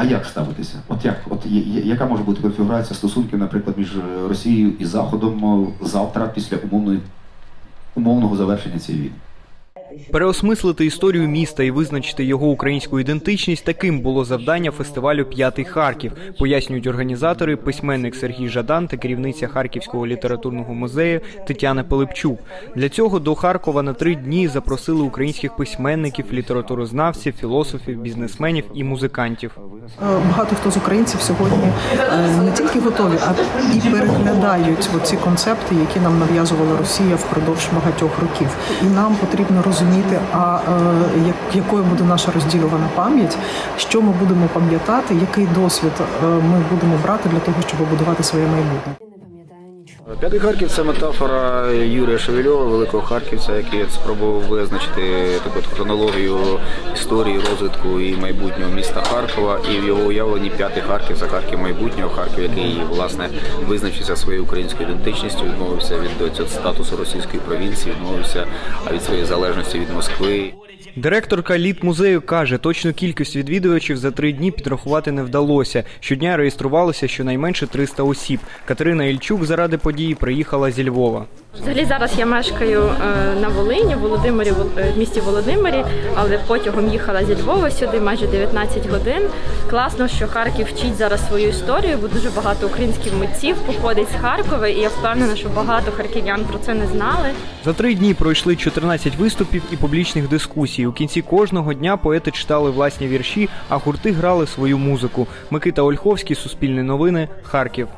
А як ставитися? От як? От яка може бути конфігурація стосунків, наприклад, між е, Росією і Заходом е, завтра після умовної умовного завершення цієї війни? Переосмислити історію міста і визначити його українську ідентичність таким було завдання фестивалю П'ятий Харків, пояснюють організатори, письменник Сергій Жадан та керівниця Харківського літературного музею Тетяна Пилипчук. Для цього до Харкова на три дні запросили українських письменників, літературознавців, філософів, бізнесменів і музикантів. Е, Багато хто з українців сьогодні е, не тільки готові, а і переглядають ці концепти, які нам нав'язувала Росія впродовж багатьох років. І нам потрібно розуміти, а е, як- якою буде наша розділювана пам'ять, що ми будемо пам'ятати, який досвід е, ми будемо брати для того, щоб будувати своє майбутнє. П'ятий Харків це метафора Юрія Шевельова, великого харківця, який спробував визначити таку хронологію історії, розвитку і майбутнього міста Харкова. І в його уявленні п'ятий Харків це Харків майбутнього, Харків, який власне визначився своєю українською ідентичністю, відмовився від цього статусу російської провінції, відмовився від своєї залежності від Москви. Директорка літ-музею каже, точну кількість відвідувачів за три дні підрахувати не вдалося. Щодня реєструвалося щонайменше 300 осіб. Катерина Ільчук заради події приїхала зі Львова. Взагалі зараз я мешкаю е, на Волині, в Володимирі, е, в місті Володимирі, але потягом їхала зі Львова сюди майже 19 годин. Класно, що Харків вчить зараз свою історію, бо дуже багато українських митців походить з Харкова, і я впевнена, що багато харків'ян про це не знали. За три дні пройшли 14 виступів і публічних дискусій. У кінці кожного дня поети читали власні вірші, а гурти грали свою музику. Микита Ольховський, Суспільне новини, Харків.